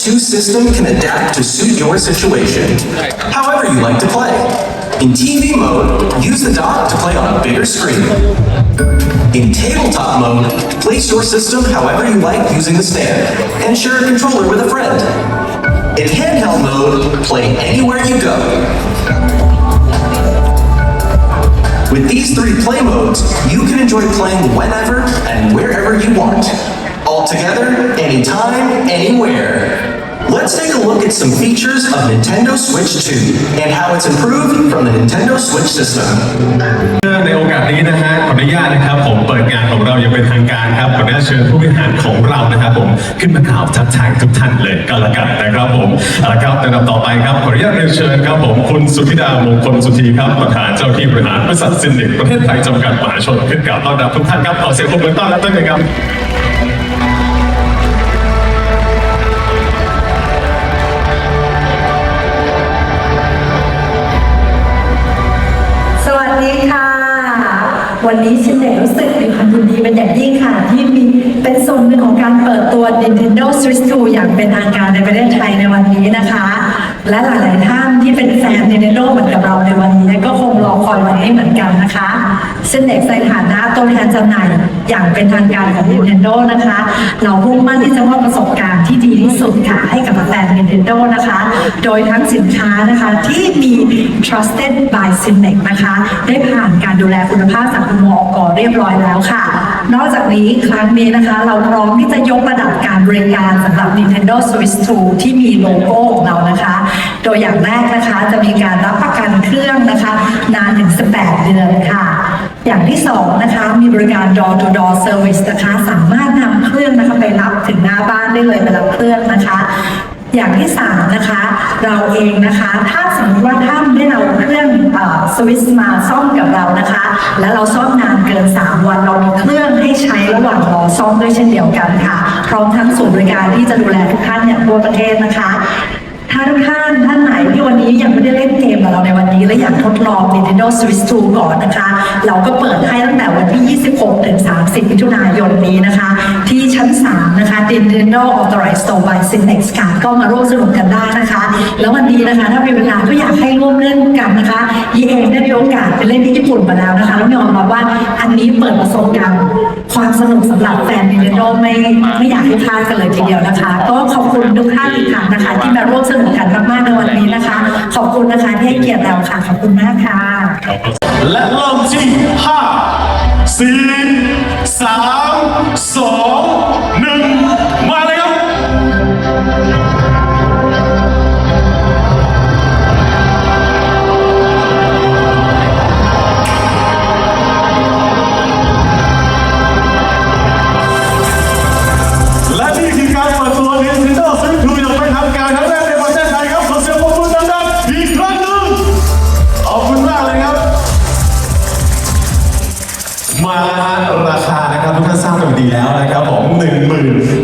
2 system can adapt to suit your situation, however you like to play. In TV mode, use the dock to play on a bigger screen. In tabletop mode, place your system however you like using the stand, and share a controller with a friend. In handheld mode, play anywhere you go. With these three play modes, you can enjoy playing whenever and wherever you want. All together, anytime, anywhere. Let's take a look at some features of Nintendo Switch 2 and how it's improved from the Nintendo Switch system. ในโอกาสนี้นะฮะขออนุญาตนะครับผมเปิดงานของเราอย่างเป็นทางการครับขออนุญาตเชิญผู้บริหารของเรานะครับผมขึ้นมากล่าวทักทายทุกท่านเลยก็แล้วกันนะครับผมเอาละครับลำดับต่อไปครับขออนุญาตเรียนเชิญครับผมคุณสุธิดามงคลสุธีครับประธานเจ้าที่บริหารบริษัทซินเด็กประเทศไทยจำกัดมหาชนขึ้นกล่าวต้อนรับทุกท่านครับขอเสียงปรบมือต้อนรับด้วยนะครับ ดีค่ะ วันนี้ฉันเด็กรู้สึกมีความยินดีเป็นอย่างยิ่งค่ะ ที่มีเป็นส่วนหนึ่งของการเปิดตัว Nintendo Switch 2 อย่างเป็นทางการในประเทศไทยในวันนี้นะคะ และหลาย ๆ ท่านที่เป็นแฟน Nintendo เหมือนกับเราในวันนี้ ก็คงรอคอยวันนี้เหมือนกันนะคะ เส้นเด็กในฐานะตัวแทนจำหน่ายอย่างเป็นทางการของ Nintendo นะคะ เรามุ่งมั่นที่จะมอบประสบการณ์ที่ดีที่สุดค่ะให้กับแฟน Nintendo นะคะ โดยทั้งสินค้านะคะที่มี trusted by s y n e x นะคะ ได้ผ่านการดูแลคุณภาพจากคุณหมอกเรียบร้อยแล้วค่ะ จากนี้ครั้งนี้นะคะ เราพร้อมที่จะยกระดับการบริการสำหรับ Nintendo Switch 2 ที่มีโลโก้ของเรานะคะ โดยอย่างแรกนะคะจะมีการรับประกันเครื่องนะคะ นานถึง 18 เดือนค่ะ อย่างที่สองนะคะมีบริการ door to door service นะคะ สามารถนำเครื่องนะคะไปรับถึงหน้าบ้านได้เลยไปรับเครื่องนะคะอย่างที่สามนะคะ เราเองนะคะ ถ้าสมมติว่าท่านได้เอาเครื่องสวิสมาซ่อมกับเรานะคะ และเราซ่อมนานเกิน 3 วันเรามีเครื่อง ระหว่างรอซ่อมด้วยเช่นเดียวกันค่ะ พร้อมทั้งศูนย์บริการที่จะดูแลทุกท่านอย่างทั่วประเทศนะคะ ถ้าทุกท่านท่านไหนที่วันนี้ยังไม่ได้เล่นเกมกับเราในวันนี้ และอยากทดลอง Nintendo Switch 2 ก่อนนะคะ เราก็เปิดให้ตั้งแต่วันที่ 26 ถึง 30 มิถุนายนนี้นะคะ ที่ชั้น 3 นะคะ Nintendo Authorized Store by Cinex ค่ะก็มาร่วมสนุกกันได้นะคะ แล้ววันนี้นะคะถ้ามีเวลาก็อยากให้ร่วมเล่นกันนะคะยีเองได้มีโอกาสไปเล่นที่ญี่ปุ่นมาแล้วนะคะแล้วยอมรับว่า อันนี้เปิดประสบการณ์ความสนุกสำหรับแฟนมินิโดไม่ไม่อยากให้พลาดกันเลยทีเดียวนะคะ ก็ขอบคุณทุกท่านอีกครั้งนะคะ ที่มาร่วมสนุกกันมากๆในวันนี้นะคะ ขอบคุณนะคะที่ให้เกียรติเราค่ะ ขอบคุณมากค่ะ และลองที่ มาราคานะครับทุกท่านทราบกันดีแล้วนะครับผม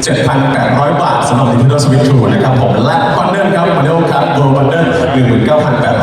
17,800 บาทสำหรับ Nintendo Switch 2นะครับผมและบันเดิลครับบันเดิลครับโดยบันเดิล19,800